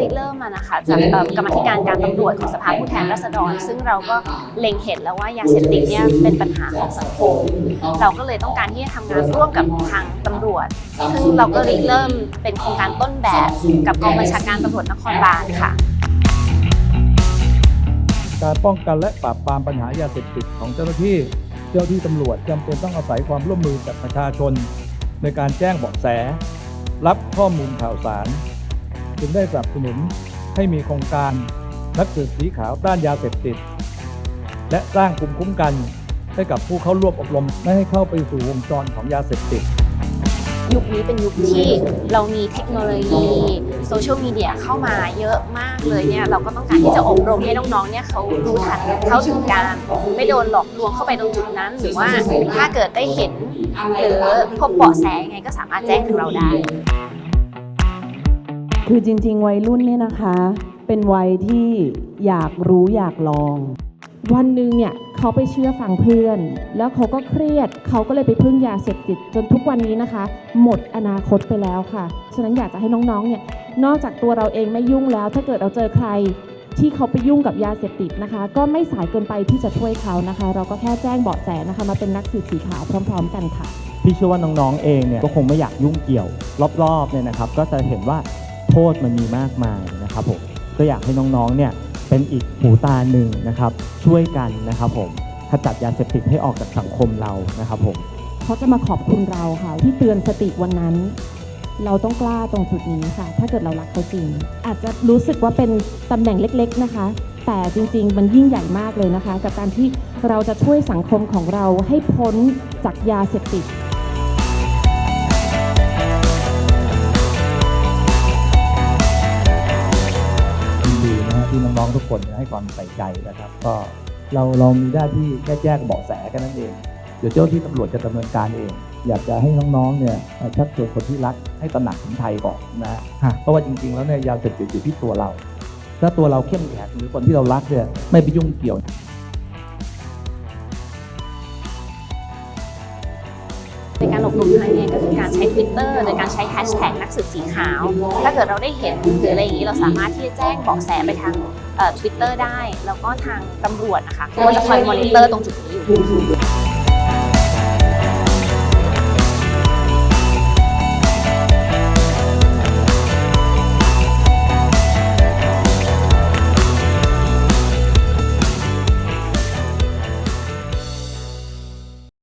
ริเริ่มมานะคะจากกรรมธิการการตำรวจของสภาผู้แทนราษฎร ซึ่งเราก็เล็งเห็นแล้วว่ายาเสพติดเนี่ยเป็นปัญหาของสังคม เราก็เลยต้องการที่จะทำงานร่วมกับทางตำรวจ ซึ่งเราก็ริเริ่มเป็นโครงการต้นแบบกับกองบัญชาการตำรวจนครบาลค่ะการป้องกันและปราบปรามปัญหายาเสพติดของเจ้าหน้าที่ เจ้าหน้าที่ตำรวจจำเป็นต้องอาศัยความร่วมมือจากประชาชน ในการแจ้งเบาะแส รับข้อมูลข่าวสาร จึงได้สนับสนุนให้มีโครงการนักสืบสีขาวด้านยาเสพติด และสร้างภูมิคุ้มกันให้กับผู้เข้าร่วมอบรมไม่ให้เข้าไปสู่วงจรของยาเสพติด ยุคนี้เป็นยุคที่เรามีเทคโนโลยี โซเชียลมีเดียเข้ามาเยอะมากเลยเนี่ยเราก็ต้องการที่จะอบรมให้น้องๆเนี่ยเขารู้ทันเข้าถึงการ ไม่โดนหลอกลวงเข้าไปตรงจุดนั้น หรือว่าถ้าเกิดได้เห็น หรือพบเบาะแสยังไงก็สามารถแจ้งถึงเราได้ คือจริง ๆ วัยรุ่นเนี่ยนะคะ เป็นวัยที่อยากรู้อยากลอง วันหนึ่งเนี่ยเขาไปเชื่อฟังเพื่อน แล้วเขาก็เครียด เขาก็เลยไปพึ่งยาเสพติด จนทุกวันนี้นะคะ หมดอนาคตไปแล้วค่ะ ฉะนั้นอยากจะให้น้องๆเนี่ยนอกจากตัวเราเองไม่ยุ่งแล้ว ถ้าเกิดเราเจอใครที่เขาไปยุ่งกับยาเสพติดนะคะ ก็ไม่สายเกินไปที่จะช่วยเขานะคะ เราก็แค่แจ้งเบาะแสนะคะ มาเป็นนักสืบสีขาวพร้อม ๆ กันค่ะ พี่เชื่อว่าน้องๆเองเนี่ยก็คงไม่อยากยุ่งเกี่ยว รอบๆเนี่ยนะครับ ก็จะเห็นว่า ทษมันมีมากมายนะครับผมก็อยากให้น้องๆเนี่ยเป็นอีกหูตาหนึ่งนะครับ ช่วยกันนะครับผมขจัดยาเสพติดให้ออกจากสังคมเรานะครับผมเขาจะมาขอบคุณเราค่ะ ที่เตือนสติวันนั้น เราต้องกล้าตรงจุดนี้ค่ะ ถ้าเกิดเรารักเขาจริง อาจจะรู้สึกว่าเป็นตำแหน่งเล็ก ๆนะคะ แต่จริง ๆ มันยิ่งใหญ่มากเลยนะคะ กับการที่เราจะช่วยสังคมของเราให้พ้นจากยาเสพติด ที่น้องๆทุกคนให้ความใส่ใจนะครับ ก็เราเรามีหน้าที่แค่แจ้งเบาะแสแค่นั้นเอง เดี๋ยวเจ้าหน้าที่ตำรวจจะดำเนินการเอง อยากจะให้น้องๆเนี่ยเอ่อชักชวนคนที่รักให้ตระหนักถึงไทยก่อนนะฮะเพราะว่าจริงๆแล้วเนี่ยยาเสพติดอยู่ที่ตัวเรา ถ้าตัวเราเข้มแข็งหรือคนที่เรารักเนี่ยไม่ไปยุ่งเกี่ยว ในการอบรมครั้งนี้ก็คือการใช้ Twitter โดยการใช้แฮชแท็กนักสืบสีขาว ถ้าเกิดเราได้เห็นหรืออะไรอย่างนี้เราสามารถที่จะแจ้งเบาะแสไปทางทวิตเตอร์ได้ แล้วก็ทางตำรวจนะคะก็จะคอยมอนิเตอร์ตรงจุดนี้อยู่